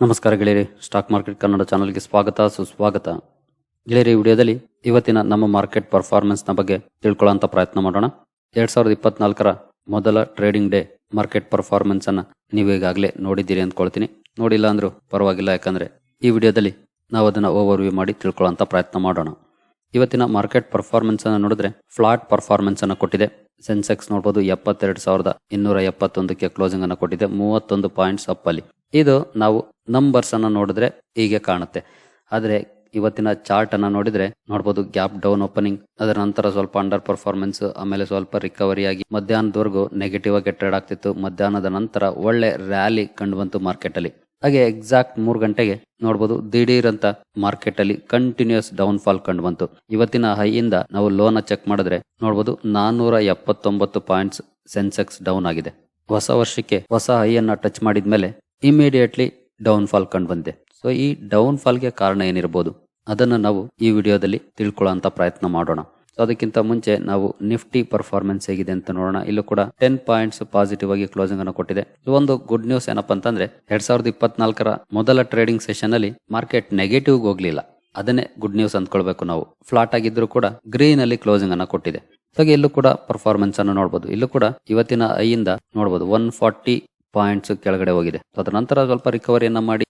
ನಮಸ್ಕಾರ ಗೆಳೆಯರಿ, stock market Kannada ಚಾನಲ್ಗೆ ಸ್ವಾಗತ, ಸುಸ್ವಾಗತ. ಗೆಳೆಯರಿ ವಿಡಿಯೋದಲ್ಲಿ ಇವತ್ತಿನ ನಮ್ಮ ಮಾರ್ಕೆಟ್ ಪರ್ಫಾರ್ಮೆನ್ಸ್ನ ಬಗ್ಗೆ ತಿಳ್ಕೊಳ್ಳೋಂಥ ಪ್ರಯತ್ನ ಮಾಡೋಣ. ಎರಡ್ ಸಾವಿರದ ಇಪ್ಪತ್ನಾಲ್ಕರ ಮೊದಲ ಟ್ರೇಡಿಂಗ್ ಡೇ ಮಾರ್ಕೆಟ್ ಪರ್ಫಾರ್ಮೆನ್ಸ್ ಅನ್ನ ನೀವು ಈಗಾಗಲೇ ನೋಡಿದ್ದೀರಿ ಅಂದ್ಕೊಳ್ತೀನಿ. ನೋಡಿಲ್ಲ ಅಂದ್ರೂ ಪರವಾಗಿಲ್ಲ, ಯಾಕಂದ್ರೆ ಈ ವಿಡಿಯೋದಲ್ಲಿ ನಾವು ಅದನ್ನ ಓವರ್ ವ್ಯೂ ಮಾಡಿ ತಿಳ್ಕೊಳ್ಳೋಂಥ ಪ್ರಯತ್ನ ಮಾಡೋಣ. ಇವತ್ತಿನ ಮಾರ್ಕೆಟ್ ಪರ್ಫಾರ್ಮೆನ್ಸ್ ಅನ್ನು ನೋಡಿದ್ರೆ ಫ್ಲಾಟ್ ಪರ್ಫಾರ್ಮೆನ್ಸ್ ಅನ್ನು ಕೊಟ್ಟಿದೆ. ಸೆನ್ಸೆಕ್ಸ್ ನೋಡಬಹುದು ಎಪ್ಪತ್ತೆರಡು ಸಾವಿರದ ಇನ್ನೂರ ಎಪ್ಪತ್ತೊಂದಕ್ಕೆ ಕ್ಲೋಸಿಂಗ್ ಅನ್ನು ಕೊಟ್ಟಿದೆ. ಮೂವತ್ತೊಂದು ಪಾಯಿಂಟ್ಸ್ ಅಪ್ ಅಲ್ಲಿ. ಇದು ನಾವು ನಂಬರ್ಸ್ ಅನ್ನು ನೋಡಿದ್ರೆ ಹೀಗೆ ಕಾಣುತ್ತೆ. ಆದ್ರೆ ಇವತ್ತಿನ ಚಾರ್ಟ್ ಅನ್ನ ನೋಡಿದ್ರೆ ನೋಡಬಹುದು ಗ್ಯಾಪ್ ಡೌನ್ ಓಪನಿಂಗ್ ಅದರ ನಂತರ ಸ್ವಲ್ಪ ಅಂಡರ್ ಪರ್ಫಾರ್ಮೆನ್ಸ್ ಆಮೇಲೆ ಸ್ವಲ್ಪ ರಿಕವರಿ ಆಗಿ ಮಧ್ಯಾಹ್ನದವರೆಗೂ ನೆಗೆಟಿವ್ ಆಗಿ ಟ್ರೇಡ್ ಆಗ್ತಿತ್ತು. ಮಧ್ಯಾಹ್ನದ ನಂತರ ಒಳ್ಳೆ ರ್ಯಾಲಿ ಕಂಡು ಬಂತು ಮಾರ್ಕೆಟ್ ಅಲ್ಲಿ. ಹಾಗೆ ಎಕ್ಸಾಕ್ಟ್ ಮೂರು ಗಂಟೆಗೆ ನೋಡಬಹುದು ದಿಢೀರ್ ಅಂತ ಮಾರ್ಕೆಟ್ ಅಲ್ಲಿ ಕಂಟಿನ್ಯೂಸ್ ಡೌನ್ ಫಾಲ್ ಕಂಡು ಬಂತು. ಇವತ್ತಿನ ಹೈ ಇಂದ ನಾವು ಲೋನ್ ಚೆಕ್ ಮಾಡಿದ್ರೆ ನೋಡಬಹುದು ನಾನ್ನೂರ ಎಪ್ಪತ್ತೊಂಬತ್ತು ಪಾಯಿಂಟ್ಸ್ ಸೆನ್ಸೆಕ್ಸ್ ಡೌನ್ ಆಗಿದೆ. ಹೊಸ ವರ್ಷಕ್ಕೆ ಹೊಸ ಹೈ ಅನ್ನ ಟಚ್ ಮಾಡಿದ್ಮೇಲೆ ಇಮಿಡಿಯೇಟ್ಲಿ ಡೌನ್ ಫಾಲ್ ಕಂಡು ಬಂದಿದೆ. ಸೊ ಈ ಡೌನ್ ಫಾಲ್ಗೆ ಕಾರಣ ಏನಿರಬಹುದು ಅದನ್ನ ನಾವು ಈ ವಿಡಿಯೋದಲ್ಲಿ ತಿಳ್ಕೊಳ್ಳೋ ಪ್ರಯತ್ನ ಮಾಡೋಣ. ಸೊ ಅದಕ್ಕಿಂತ ಮುಂಚೆ ನಾವು ನಿಫ್ಟಿ ಪರ್ಫಾರ್ಮೆನ್ಸ್ ಹೇಗಿದೆ ಅಂತ ನೋಡೋಣ. ಇಲ್ಲೂ ಕೂಡ ಟೆನ್ ಪಾಯಿಂಟ್ಸ್ ಪಾಸಿಟಿವ್ ಆಗಿ ಕ್ಲೋಸಿಂಗ್ ಅನ್ನು ಕೊಟ್ಟಿದೆ. ಒಂದು ಗುಡ್ ನ್ಯೂಸ್ ಏನಪ್ಪಾ ಅಂತಂದ್ರೆ, ಎರಡ್ ಸಾವಿರದ ಇಪ್ಪತ್ನಾಲ್ಕರ ಮೊದಲ ಟ್ರೇಡಿಂಗ್ ಸೆಷನ್ ಅಲ್ಲಿ ಮಾರ್ಕೆಟ್ ನೆಗೆಟಿವ್ ಹೋಗ್ಲಿಲ್ಲ. ಅದನ್ನೇ ಗುಡ್ ನ್ಯೂಸ್ ಅಂದ್ಕೊಳ್ಬೇಕು ನಾವು. ಫ್ಲಾಟ್ ಆಗಿದ್ರು ಕೂಡ ಗ್ರೀನ್ ಅಲ್ಲಿ ಕ್ಲೋಸಿಂಗ್ ಅನ್ನ ಕೊಟ್ಟಿದೆ. ಹಾಗೆ ಇಲ್ಲೂ ಕೂಡ ಪರ್ಫಾರ್ಮೆನ್ಸ್ ಅನ್ನು ನೋಡಬಹುದು ಇಲ್ಲೂ ಕೂಡ ಇವತ್ತಿನ ಐಯಿಂದ ನೋಡಬಹುದು ಒನ್ ಫಾರ್ಟಿ ಪಾಯಿಂಟ್ಸ್ ಕೆಳಗಡೆ ಹೋಗಿದೆ. ಅದರ ನಂತರ ಸ್ವಲ್ಪ ರಿಕವರಿಯನ್ನ ಮಾಡಿ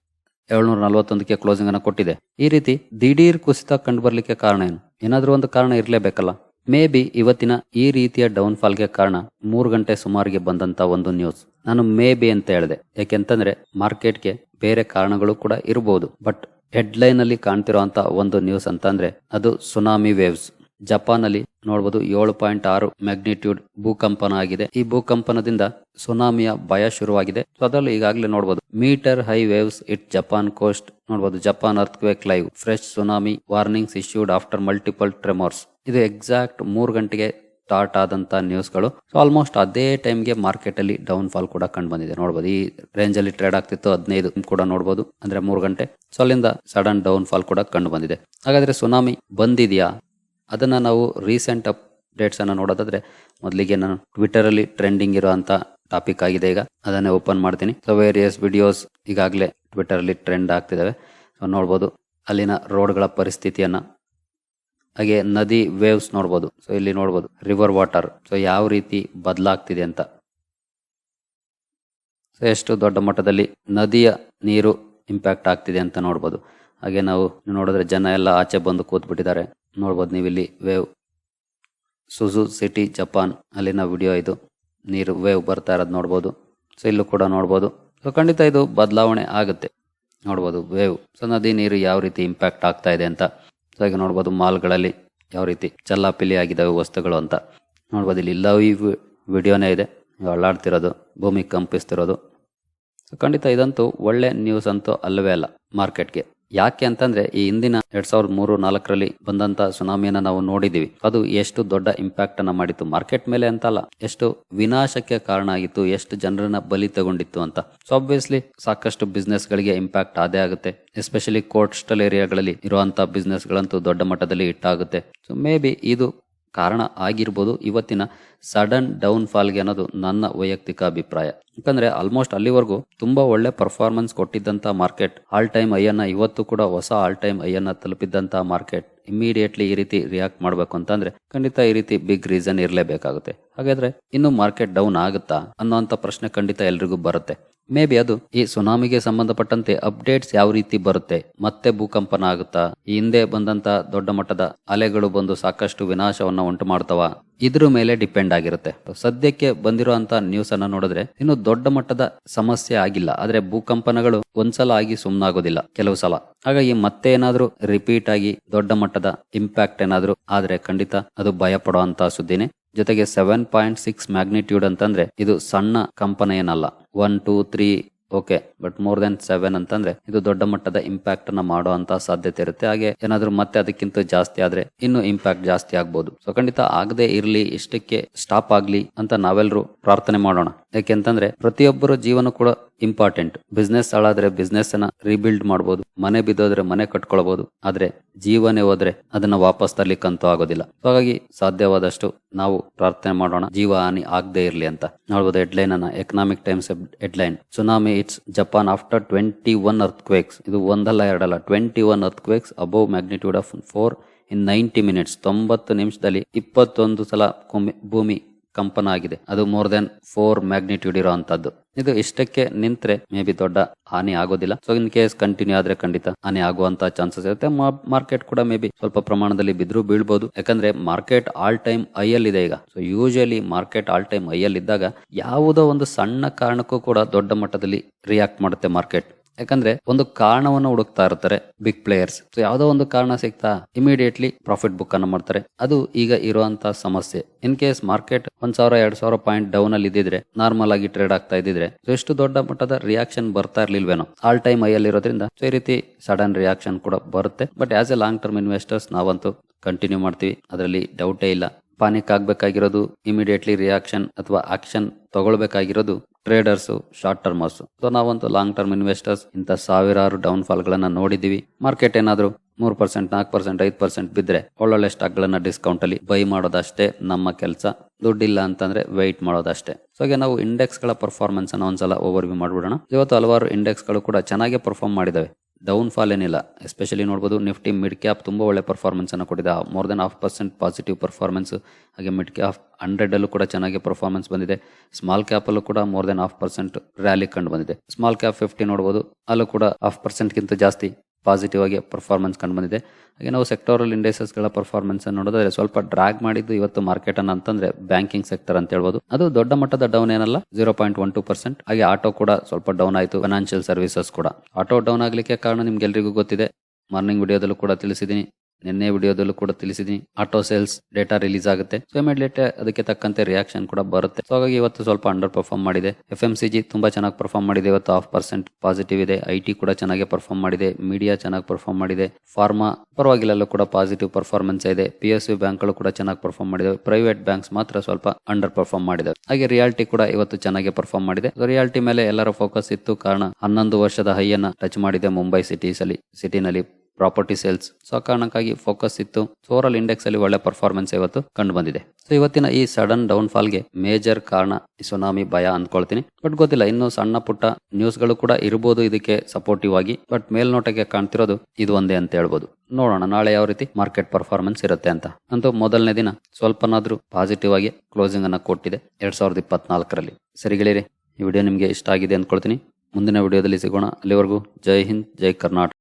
ಏಳ್ನೂರ ನಲವತ್ತೊಂದಕ್ಕೆ ಕ್ಲೋಸಿಂಗ್ ಅನ್ನು ಕೊಟ್ಟಿದೆ. ಈ ರೀತಿ ದಿಢೀರ್ ಕುಸಿತ ಕಂಡು ಬರಲಿಕ್ಕೆ ಕಾರಣ ಏನು? ಏನಾದರೂ ಒಂದು ಕಾರಣ ಇರಲೇಬೇಕಲ್ಲ? ಮೇ ಬಿ ಇವತ್ತಿನ ಈ ರೀತಿಯ ಡೌನ್ ಫಾಲ್ಗೆ ಕಾರಣ ಮೂರು ಗಂಟೆ ಸುಮಾರಿಗೆ ಬಂದಂತ ಒಂದು ನ್ಯೂಸ್ ನಾನು ಮೇ ಬಿ ಅಂತ ಹೇಳಿದೆ. ಯಾಕೆಂತಂದ್ರೆ ಮಾರ್ಕೆಟ್ಗೆ ಬೇರೆ ಕಾರಣಗಳು ಕೂಡ ಇರಬಹುದು ಬಟ್ ಹೆಡ್ಲೈನ್ ಅಲ್ಲಿ ಕಾಣ್ತಿರೋಂತ ಒಂದು ನ್ಯೂಸ್ ಅಂತಂದ್ರೆ ಅದು ಸುನಾಮಿ ವೇವ್ಸ್ ಜಪಾನ್ ಅಲ್ಲಿ ನೋಡಬಹುದು ಏಳು ಪಾಯಿಂಟ್ ಆರು ಮ್ಯಾಗ್ನಿಟ್ಯೂಡ್ ಭೂಕಂಪನ ಆಗಿದೆ ಈ ಭೂಕಂಪನದಿಂದ ಸುನಾಮಿಯ ಭಯ ಶುರುವಾಗಿದೆ. ಸೊ ಅದರಲ್ಲೂ ಈಗಾಗಲೇ ನೋಡಬಹುದು meter high waves it Japan coast. ನೋಡಬಹುದು Japan earthquake live fresh tsunami warnings issued after multiple tremors ಇದು ಎಕ್ಸಾಕ್ಟ್ ಮೂರು ಗಂಟೆಗೆ ಸ್ಟಾರ್ಟ್ ಆದಂತ ನ್ಯೂಸ್ಗಳು ಸೊ ಆಲ್ಮೋಸ್ಟ್ ಅದೇ ಟೈಮ್ಗೆ ಮಾರ್ಕೆಟ್ ಅಲ್ಲಿ ಡೌನ್ ಫಾಲ್ ಕೂಡ ಕಂಡು ಬಂದಿದೆ. ನೋಡಬಹುದು ಈ ರೇಂಜ್ ಅಲ್ಲಿ ಟ್ರೇಡ್ ಆಗ್ತಿತ್ತು ಹದಿನೈದು ಕೂಡ ನೋಡಬಹುದು ಅಂದ್ರೆ ಮೂರು ಗಂಟೆ. ಸೊ ಅಲ್ಲಿಂದ ಸಡನ್ ಡೌನ್ ಫಾಲ್ ಕೂಡ ಕಂಡು ಬಂದಿದೆ. ಹಾಗಾದ್ರೆ ಸುನಾಮಿ ಬಂದಿದೆಯಾ? ಅದನ್ನ ನಾವು ರೀಸೆಂಟ್ ಅಪ್ಡೇಟ್ಸನ್ನು ನೋಡೋದಾದರೆ ಮೊದಲಿಗೆ ನಾನು ಟ್ವಿಟರಲ್ಲಿ ಟ್ರೆಂಡಿಂಗ್ ಅಂಥ ಟಾಪಿಕ್ ಆಗಿದೆ ಈಗ. ಅದನ್ನೇ ಓಪನ್ ಮಾಡ್ತೀನಿ. ಸೊ ವೇರಿಯಸ್ ವಿಡಿಯೋಸ್ ಈಗಾಗಲೇ ಟ್ವಿಟರಲ್ಲಿ ಟ್ರೆಂಡ್ ಆಗ್ತಿದ್ದಾವೆ ಸೊ ನೋಡ್ಬೋದು. ಅಲ್ಲಿನ ರೋಡ್ಗಳ ಪರಿಸ್ಥಿತಿಯನ್ನು. ಹಾಗೆ ನದಿ ವೇವ್ಸ್ ನೋಡ್ಬೋದು. ಸೊ ಇಲ್ಲಿ ನೋಡ್ಬೋದು. ರಿವರ್ ವಾಟರ್ ಸೊ ಯಾವ ರೀತಿ ಬದಲಾಗ್ತಿದೆ ಅಂತ. ಸೊ ಎಷ್ಟು ದೊಡ್ಡ ಮಟ್ಟದಲ್ಲಿ ನದಿಯ ನೀರು ಇಂಪ್ಯಾಕ್ಟ್ ಆಗ್ತಿದೆ ಅಂತ ನೋಡ್ಬೋದು. ಹಾಗೆ ನಾವು ನೋಡಿದ್ರೆ ಜನ ಎಲ್ಲ ಆಚೆ ಬಂದು ಕೂತ್ಬಿಟ್ಟಿದ್ದಾರೆ. ನೋಡ್ಬೋದು ನೀವು ಇಲ್ಲಿ ವೇವ್. ಸುಜು ಸಿಟಿ ಜಪಾನ್ ಅಲ್ಲಿನ ವಿಡಿಯೋ ಇದು. ನೀರು ವೇವ್ ಬರ್ತಾ ಇರೋದು ನೋಡ್ಬೋದು. ಸೊ ಇಲ್ಲೂ ಕೂಡ ನೋಡ್ಬೋದು. ಸೊ ಖಂಡಿತ ಇದು ಬದಲಾವಣೆ ಆಗುತ್ತೆ. ನೋಡ್ಬೋದು ವೇವ್. ಸೊ ನದಿ ನೀರು ಯಾವ ರೀತಿ ಇಂಪ್ಯಾಕ್ಟ್ ಆಗ್ತಾ ಇದೆ ಅಂತ. ಸೊ ಈಗ ನೋಡ್ಬೋದು ಮಾಲ್ಗಳಲ್ಲಿ ಯಾವ ರೀತಿ ಚಲ್ಲಾಪಿಲಿ ಆಗಿದ್ದಾವೆ ವಸ್ತುಗಳು ಅಂತ. ನೋಡ್ಬೋದು ಇಲ್ಲಿ ಲವ್ ಈ ವಿಡಿಯೋನೇ ಇದೆ. ಅಳ್ಳಾಡ್ತಿರೋದು ಭೂಮಿ ಕಂಪಿಸ್ತಿರೋದು. ಸೊ ಖಂಡಿತ ಇದಂತೂ ಒಳ್ಳೆ ನ್ಯೂಸ್ ಅಂತೂ ಅಲ್ಲವೇ ಅಲ್ಲ ಮಾರ್ಕೆಟ್ಗೆ ಯಾಕೆ ಅಂತಂದ್ರೆ ಈ ಹಿಂದಿನ ಎರಡ್ ಸಾವಿರದ ಮೂರು ನಾಲ್ಕರಲ್ಲಿ ಬಂದಂತ ಸುನಾಮಿಯನ್ನ ನಾವು ನೋಡಿದೀವಿ. ಅದು ಎಷ್ಟು ದೊಡ್ಡ ಇಂಪ್ಯಾಕ್ಟ್ ಅನ್ನ ಮಾಡಿತ್ತು. ಮಾರ್ಕೆಟ್ ಮೇಲೆ ಅಂತಲ್ಲ, ಎಷ್ಟು ವಿನಾಶಕ್ಕೆ ಕಾರಣ ಆಗಿತ್ತು, ಎಷ್ಟು ಜನರನ್ನ ಬಲಿ ತಗೊಂಡಿತ್ತು ಅಂತ. ಸೊ ಆಬ್ವಿಯಸ್ಲಿ ಸಾಕಷ್ಟು ಬಿಸ್ನೆಸ್ ಗಳಿಗೆ ಇಂಪ್ಯಾಕ್ಟ್ ಅದೇ ಆಗುತ್ತೆ. ಎಸ್ಪೆಷಲಿ ಕೋಸ್ಟಲ್ ಏರಿಯಾಗಳಲ್ಲಿ ಇರುವಂತಹ ಬಿಸ್ನೆಸ್ ಗಳಂತೂ ದೊಡ್ಡ ಮಟ್ಟದಲ್ಲಿ ಇಟ್ಟಾಗುತ್ತೆ ಸೊ ಮೇ ಬಿ ಇದು ಕಾರಣ ಆಗಿರ್ಬೋದು ಇವತ್ತಿನ ಸಡನ್ ಡೌನ್ ಫಾಲ್ಗೆ ಅನ್ನೋದು ನನ್ನ ವೈಯಕ್ತಿಕ ಅಭಿಪ್ರಾಯ. ಯಾಕಂದ್ರೆ ಆಲ್ಮೋಸ್ಟ್ ಅಲ್ಲಿವರೆಗೂ ತುಂಬಾ ಒಳ್ಳೆ ಪರ್ಫಾರ್ಮೆನ್ಸ್ ಕೊಟ್ಟಿದ್ದಂತ ಮಾರ್ಕೆಟ್ ಆಲ್ ಟೈಮ್ ಐಯನ್ನ ಇವತ್ತು ಕೂಡ ಹೊಸ ಆಲ್ ಟೈಮ್ ಐಯನ್ನ ತಲುಪಿದ್ದಂತ ಮಾರ್ಕೆಟ್ ಇಮಿಡಿಯೇಟ್ಲಿ ಈ ರೀತಿ ರಿಯಾಕ್ಟ್ ಮಾಡಬೇಕು ಅಂತಂದ್ರೆ ಖಂಡಿತ ಈ ರೀತಿ ಬಿಗ್ ರೀಸನ್ ಇರಲೇಬೇಕಾಗುತ್ತೆ. ಹಾಗಾದ್ರೆ ಇನ್ನು ಮಾರ್ಕೆಟ್ ಡೌನ್ ಆಗುತ್ತಾ ಅನ್ನೋಂತ ಪ್ರಶ್ನೆ ಖಂಡಿತ ಎಲ್ರಿಗೂ ಬರುತ್ತೆ. ಮೇ ಬಿ ಅದು. ಈ ಸುನಾಮಿಗೆ ಸಂಬಂಧಪಟ್ಟಂತೆ ಅಪ್ಡೇಟ್ಸ್ ಯಾವ ರೀತಿ ಬರುತ್ತೆ? ಮತ್ತೆ ಭೂಕಂಪನ ಆಗುತ್ತಾ? ಈ ಹಿಂದೆ ಬಂದಂತ ದೊಡ್ಡ ಮಟ್ಟದ ಅಲೆಗಳು ಬಂದು ಸಾಕಷ್ಟು ವಿನಾಶವನ್ನ ಉಂಟು ಮಾಡ್ತವ ಇದ್ರ ಮೇಲೆ ಡಿಪೆಂಡ್ ಆಗಿರುತ್ತೆ. ಸದ್ಯಕ್ಕೆ ಬಂದಿರುವಂತ ನ್ಯೂಸ್ ಅನ್ನ ನೋಡಿದ್ರೆ ಇನ್ನು ದೊಡ್ಡ ಮಟ್ಟದ ಸಮಸ್ಯೆ ಆಗಿಲ್ಲ. ಆದ್ರೆ ಭೂಕಂಪನಗಳು ಒಂದ್ಸಲ ಆಗಿ ಸುಮ್ನಾಗೋದಿಲ್ಲ ಕೆಲವು ಸಲ. ಹಾಗಾಗಿ ಮತ್ತೆ ಏನಾದ್ರೂ ರಿಪೀಟ್ ಆಗಿ ದೊಡ್ಡ ಮಟ್ಟದ ಇಂಪ್ಯಾಕ್ಟ್ ಏನಾದ್ರೂ ಆದ್ರೆ ಖಂಡಿತ ಅದು ಭಯ ಪಡುವಂತ ಸುದ್ದಿನೇ. ಜೊತೆಗೆ ಸೆವೆನ್ ಪಾಯಿಂಟ್ ಸಿಕ್ಸ್ ಮ್ಯಾಗ್ನಿಟ್ಯೂಡ್ ಅಂತಂದ್ರೆ ಇದು ಸಣ್ಣ ಕಂಪನ ಏನಲ್ಲ one two three okay but more than seven ಅಂತಂದ್ರೆ ಇದು ದೊಡ್ಡ ಮಟ್ಟದ ಇಂಪ್ಯಾಕ್ಟ್ ಮಾಡೋ ಅಂತ ಸಾಧ್ಯತೆ ಇರುತ್ತೆ. ಹಾಗೆ ಏನಾದ್ರೂ ಮತ್ತೆ ಅದಕ್ಕಿಂತ ಜಾಸ್ತಿ ಆದ್ರೆ ಇನ್ನು ಇಂಪ್ಯಾಕ್ಟ್ ಜಾಸ್ತಿ ಆಗ್ಬೋದು. ಸೊ ಖಂಡಿತ ಆಗದೆ ಇರಲಿ ಇಷ್ಟಕ್ಕೆ ಸ್ಟಾಪ್ ಆಗ್ಲಿ ಅಂತ ನಾವೆಲ್ಲರೂ ಪ್ರಾರ್ಥನೆ ಮಾಡೋಣ. ಯಾಕೆಂತಂದ್ರೆ ಪ್ರತಿಯೊಬ್ಬರ ಜೀವನ ಕೂಡ ಇಂಪಾರ್ಟೆಂಟ್. ಬಿಸ್ನೆಸ್ ಹಾಳಾದ್ರೆ ಬಿಸ್ನೆಸ್ ಅನ್ನ ರೀಬಿಲ್ಡ್ ಮಾಡಬಹುದು ಮನೆ ಬಿದ್ದೋದ್ರೆ ಮನೆ ಕಟ್ಕೊಳ್ಬಹುದು ಆದ್ರೆ ಜೀವನೇ ಹೋದ್ರೆ ಅದನ್ನ ವಾಪಸ್ ತರ್ಲಿಕ್ಕಂತೂ ಆಗೋದಿಲ್ಲ. ಹಾಗಾಗಿ ಸಾಧ್ಯವಾದಷ್ಟು ನಾವು ಪ್ರಾರ್ಥನೆ ಮಾಡೋಣ. ಜೀವ ಹಾನಿ ಆಗದೆ ಇರ್ಲಿ ಅಂತ. ನೋಡಬಹುದು ಹೆಡ್ಲೈನ್ ಅನ್ನ Economic Times headline tsunami it's Japan after twenty one earthquakes ಇದು ಒಂದಲ್ಲ ಎರಡಲ್ಲ. Twenty one earthquakes above magnitude of four in ninety minutes ತೊಂಬತ್ತು ನಿಮಿಷದಲ್ಲಿ ಇಪ್ಪತ್ತೊಂದು ಸಲ ಭೂಮಿ ಕಂಪನ ಆಗಿದೆ ಅದು ಮೋರ್ ದೆನ್ ಫೋರ್ ಮ್ಯಾಗ್ನಿಟ್ಯೂಡ್ ಇರುವಂತದ್ದು ಇದು ಇಷ್ಟಕ್ಕೆ ನಿಂತ್ರೆ ಮೇ ಬಿ ದೊಡ್ಡ ಹಾನಿ ಆಗೋದಿಲ್ಲ. ಸೊ ಇನ್ ಕೇಸ್ ಕಂಟಿನ್ಯೂ ಆದ್ರೆ ಖಂಡಿತ ಹಾನಿ ಆಗುವಂತ ಚಾನ್ಸಸ್ ಇರುತ್ತೆ. ಮಾರ್ಕೆಟ್ ಕೂಡ ಮೇ ಬಿ ಸ್ವಲ್ಪ ಪ್ರಮಾಣದಲ್ಲಿ ಬಿದ್ರು ಬೀಳ್ಬಹುದು ಯಾಕಂದ್ರೆ ಮಾರ್ಕೆಟ್ ಆಲ್ ಟೈಮ್ ಐಯಲ್ಲಿ ಇದೆ ಈಗ. So usually market all time ಐಯಲ್ಲಿ ಇದ್ದಾಗ ಯಾವುದೋ ಒಂದು ಸಣ್ಣ ಕಾರಣಕ್ಕೂ ಕೂಡ ದೊಡ್ಡ ಮಟ್ಟದಲ್ಲಿ ರಿಯಾಕ್ಟ್ ಮಾಡುತ್ತೆ ಮಾರ್ಕೆಟ್ ಯಾಕಂದ್ರೆ ಒಂದು ಕಾರಣವನ್ನು ಹುಡುಕ್ತಾ ಇರ್ತಾರೆ ಬಿಗ್ ಪ್ಲೇಯರ್ಸ್ ಸೊ ಯಾವ್ದೋ ಒಂದು ಕಾರಣ ಸಿಗ್ತಾ ಇಮಿಡಿಯೇಟ್ಲಿ ಪ್ರಾಫಿಟ್ ಬುಕ್ ಅನ್ನು ಮಾಡ್ತಾರೆ. ಅದು ಈಗ ಇರುವಂತಹ ಸಮಸ್ಯೆ. ಇನ್ ಕೇಸ್ ಮಾರ್ಕೆಟ್ ಒಂದ್ ಸಾವಿರ, ಎರಡ್ ಸಾವಿರ ಪಾಯಿಂಟ್ ಡೌನ್ ಅಲ್ಲಿ ಇದ್ದಿದ್ರೆ ನಾರ್ಮಲ್ ಆಗಿ ಟ್ರೇಡ್ ಆಗ್ತಾ ಇದ್ದಿದ್ರೆ ಎಷ್ಟು ದೊಡ್ಡ ಮಟ್ಟದ ರಿಯಾಕ್ಷನ್ ಬರ್ತಾ ಇರ್ಲಿಲ್ವೇನೋ. ಆಲ್ ಟೈಮ್ ಐ ಅಲ್ಲಿ ಇರೋದ್ರಿಂದ ಸೊ ಈ ರೀತಿ ಸಡನ್ ರಿಯಾಕ್ಷನ್ ಕೂಡ ಬರುತ್ತೆ. But as a long term investors ನಾವಂತೂ ಕಂಟಿನ್ಯೂ ಮಾಡ್ತೀವಿ. ಅದರಲ್ಲಿ ಡೌಟೇ ಇಲ್ಲ. ಪಾನಿಕ್ ಆಗ್ಬೇಕಾಗಿರೋದು ಇಮಿಡಿಯೇಟ್ಲಿ ರಿಯಾಕ್ಷನ್ ಅಥವಾ ಆಕ್ಷನ್ ತಗೊಳ್ಬೇಕಾಗಿರೋದು ಟ್ರೇಡರ್ಸ್ ಶಾರ್ಟ್ ಟರ್ಮರ್ಸು ಸೊ ನಾವಂತೂ ಲಾಂಗ್ ಟರ್ಮ್ ಇನ್ವೆಸ್ಟರ್ಸ್ ಇಂಥ ಸಾವಿರಾರು ಡೌನ್ ಫಾಲ್ ಗಳನ್ನ ನೋಡಿದೀವಿ ಮಾರ್ಕೆಟ್ ಏನಾದರೂ ಮೂರು ಪರ್ಸೆಂಟ್ ನಾಲ್ಕು ಪರ್ಸೆಂಟ್ ಐದು ಪರ್ಸೆಂಟ್ ಬಿದ್ರೆ ಒಳ್ಳೊಳ್ಳೆ ಸ್ಟಾಕ್ಗಳನ್ನು ಡಿಸ್ಕೌಂಟಲ್ಲಿ ಬೈ ಮಾಡೋದಷ್ಟೇ ನಮ್ಮ ಕೆಲಸ. ದುಡ್ಡಿಲ್ಲ ಅಂತಂದ್ರೆ ವೆಯ್ಟ್ ಮಾಡೋದಷ್ಟೇ. ಸೊ ಹಾಗೆ ನಾವು ಇಂಡೆಕ್ಸ್ಗಳ ಪರ್ಫಾರ್ಮೆನ್ಸ್ ಅನ್ನ ಒಂದ್ಸಲ ಓವರ್ ವ್ಯೂ ಮಾಡ್ಬಿಡೋಣ. ಇವತ್ತು ಹಲವಾರು ಇಂಡೆಕ್ಸ್ಗಳು ಕೂಡ ಚೆನ್ನಾಗಿ ಪರ್ಫಾರ್ಮ್ ಮಾಡಿದಾವೆ. ಡೌನ್ ಫಾಲ್ ಏನಿಲ್ಲ. ಎಸ್ಪೆಷಲಿ ನೋಡ್ಬೋದು ನಿಫ್ಟಿ ಮಿಡ್ ಕ್ಯಾಪ್ ತುಂಬ ಒಳ್ಳೆ ಪರ್ಫಾರ್ಮೆನ್ಸನ್ನು ಕೊಟ್ಟಿದೆ. More than half percent positive performance ಹಾಗೆ ಮಿಡ್ ಕ್ಯಾಪ್ ಹಂಡ್ರೆಡಲ್ಲೂ ಕೂಡ ಚೆನ್ನಾಗಿ ಪರ್ಫಾರ್ಮೆನ್ಸ್ ಬಂದಿದೆ. ಸ್ಮಾಲ್ ಕ್ಯಾಪಲ್ಲೂ ಕೂಡ more than half percent rally ಕಂಡು ಬಂದಿದೆ. ಸ್ಮಾಲ್ ಕ್ಯಾಪ್ ಫಿಫ್ಟಿ ನೋಡ್ಬೋದು, ಅಲ್ಲೂ ಕೂಡ ಹಾಫ್ ಪರ್ಸೆಂಟ್ಗಿಂತ ಜಾಸ್ತಿ ಪಾಸಿಟಿವ್ ಆಗಿ ಪರ್ಫಾರ್ಮೆನ್ಸ್ ಕಂಡು ಬಂದಿದೆ. ಹಾಗೆ ನಾವು ಸೆಕ್ಟೋರಲ್ ಇಂಡಸ್ಟ್ರೀಸ್ಗಳ ಗಳ ಪರ್ಫಾರ್ಮೆನ್ಸ್ ಅನ್ನು ನೋಡಿದ್ರೆ ಸ್ವಲ್ಪ ಡ್ರಾಗ್ ಮಾಡಿದ್ದು ಇವತ್ತು ಮಾರ್ಕೆಟ್ ಅನ್ನ ಅಂತಂದ್ರೆ ಬ್ಯಾಂಕಿಂಗ್ ಸೆಕ್ಟರ್ ಅಂತ ಹೇಳ್ಬೋದು. ಅದು ದೊಡ್ಡ ಮಟ್ಟದ ಡೌನ್ ಏನಲ್ಲ zero point one two percent ಹಾಗೆ ಆಟೋ ಕೂಡ ಸ್ವಲ್ಪ ಡೌನ್ ಆಯಿತು ಫೈನಾನ್ಷಿಯಲ್ ಸರ್ವಿಸಸ್ ಕೂಡ. ಆಟೋ ಡೌನ್ ಆಗಲಿಕ್ಕೆ ಕಾರಣ ನಿಮ್ಗೆಲ್ರಿಗೂ ಗೊತ್ತಿದೆ. ಮಾರ್ನಿಂಗ್ ವಿಡಿಯೋದಲ್ಲೂ ಕೂಡ ತಿಳಿಸಿದ್ದೀನಿ ನಿನ್ನೆ ವಿಡಿಯೋದಲ್ಲೂ ಕೂಡ ತಿಳಿಸಿದೀನಿ. ಆಟೋ ಸೇಲ್ಸ್ ಡೇಟಾ ರಿಲೀಸ್ ಆಗುತ್ತೆ. ಸೊ ಇಮಿಡಿಯೇಟ್ ಅದಕ್ಕೆ ತಕ್ಕಂತೆ ರಿಯಾಕ್ಷನ್ ಕೂಡ ಬರುತ್ತೆ. ಸೊ ಹಾಗಾಗಿ ಇವತ್ತು ಸ್ವಲ್ಪ ಅಂಡರ್ ಪರ್ಫಾರ್ಮ್ ಮಾಡಿದೆ. ಎಫ್ ಎಂ ಸಿ ಜಿ ತುಂಬಾ ಚೆನ್ನಾಗಿ ಪರ್ಫಾರ್ಮ್ ಮಾಡಿದೆ. ಇವತ್ತು ಹಾಫ್ ಪರ್ಸೆಂಟ್ ಪಾಸಿಟಿವ್ ಇದೆ. ಐ ಟಿ ಕೂಡ ಚೆನ್ನಾಗಿ ಪರ್ಫಾರ್ಮ್ ಮಾಡಿದೆ. ಮೀಡಿಯಾ ಚೆನ್ನಾಗಿ ಪರ್ಫಾರ್ಮ್ ಮಾಡಿದೆ. ಫಾರ್ಮಾ ಪರವಾಗಿಲ್ಲೂ ಕೂಡ ಪಾಸಿಟಿವ್ ಪರ್ಫಾರ್ಮೆನ್ಸ್ ಇದೆ. ಪಿ ಎಸ್ ಯು ಬ್ಯಾಂಕ್ಗಳು ಕೂಡ ಚೆನ್ನಾಗಿ ಪರ್ಫಾರ್ಮ್ ಮಾಡಿದೆ ಪ್ರೈವೇಟ್ ಬ್ಯಾಂಕ್ಸ್ ಮಾತ್ರ ಸ್ವಲ್ಪ ಅಂಡರ್ ಪರ್ಫಾರ್ಮ್ ಮಾಡಿದೆ ಹಾಗೆ ರಿಯಾಲ್ಟಿ ಕೂಡ ಇವತ್ತು ಚೆನ್ನಾಗಿ ಪರ್ಫಾರ್ಮ್ ಮಾಡಿದೆ. ರಿಯಾಲ್ಟಿ ಮೇಲೆ ಎಲ್ಲರ ಫೋಕಸ್ ಇತ್ತು. ಕಾರಣ ಹನ್ನೊಂದು ವರ್ಷದ ಹೈಯನ್ನ ಟಚ್ ಮಾಡಿದೆ ಮುಂಬೈ ಸಿಟೀಸ್ ಅಲ್ಲಿ ಸಿಟಿನಲ್ಲಿ ಪ್ರಾಪರ್ಟಿ ಸೇಲ್ಸ್. ಸೊ ಕಾರಣಕ್ಕಾಗಿ ಫೋಕಸ್ ಇತ್ತು. ಓವರಾಲ್ ಇಂಡೆಕ್ಸ್ ಅಲ್ಲಿ ಒಳ್ಳೆ ಪರ್ಫಾರ್ಮೆನ್ಸ್ ಇವತ್ತು ಕಂಡು ಬಂದಿದೆ ಸೊ ಇವತ್ತಿನ ಈ ಸಡನ್ ಡೌನ್ ಫಾಲ್ಗೆ ಮೇಜರ್ ಕಾರಣ ಸುನಾಮಿ ಭಯ ಅಂದ್ಕೊಳ್ತೀನಿ. ಬಟ್ ಗೊತ್ತಿಲ್ಲ, ಇನ್ನು ಸಣ್ಣ ಪುಟ್ಟ ನ್ಯೂಸ್ಗಳು ಕೂಡ ಇರಬಹುದು ಇದಕ್ಕೆ ಸಪೋರ್ಟಿವ್ ಆಗಿ. ಬಟ್ ಮೇಲ್ನೋಟಕ್ಕೆ ಕಾಣ್ತಿರೋದು ಇದು ಒಂದೇ ಅಂತ ಹೇಳ್ಬೋದು. ನೋಡೋಣ, ನಾಳೆ ಯಾವ ರೀತಿ ಮಾರ್ಕೆಟ್ ಪರ್ಫಾರ್ಮೆನ್ಸ್ ಇರುತ್ತೆ ಅಂತ. ಅಂತೂ ಮೊದಲನೇ ದಿನ ಸ್ವಲ್ಪನಾದ್ರೂ ಪಾಸಿಟಿವ್ ಆಗಿ ಕ್ಲೋಸಿಂಗ್ ಅನ್ನ ಕೊಟ್ಟಿದೆ ಎರಡ್ ಸಾವಿರದ ಇಪ್ಪತ್ನಾಲ್ಕರಲ್ಲಿ. ಸರಿ ಗೆಳೆಯರಿ, ಈ ವಿಡಿಯೋ ನಿಮಗೆ ಇಷ್ಟ ಆಗಿದೆ ಅಂದ್ಕೊಳ್ತೀನಿ. ಮುಂದಿನ ವಿಡಿಯೋದಲ್ಲಿ ಸಿಗೋಣ. ಅಲ್ಲಿವರೆಗೂ ಜೈ ಹಿಂದ್, ಜೈ ಕರ್ನಾಟಕ.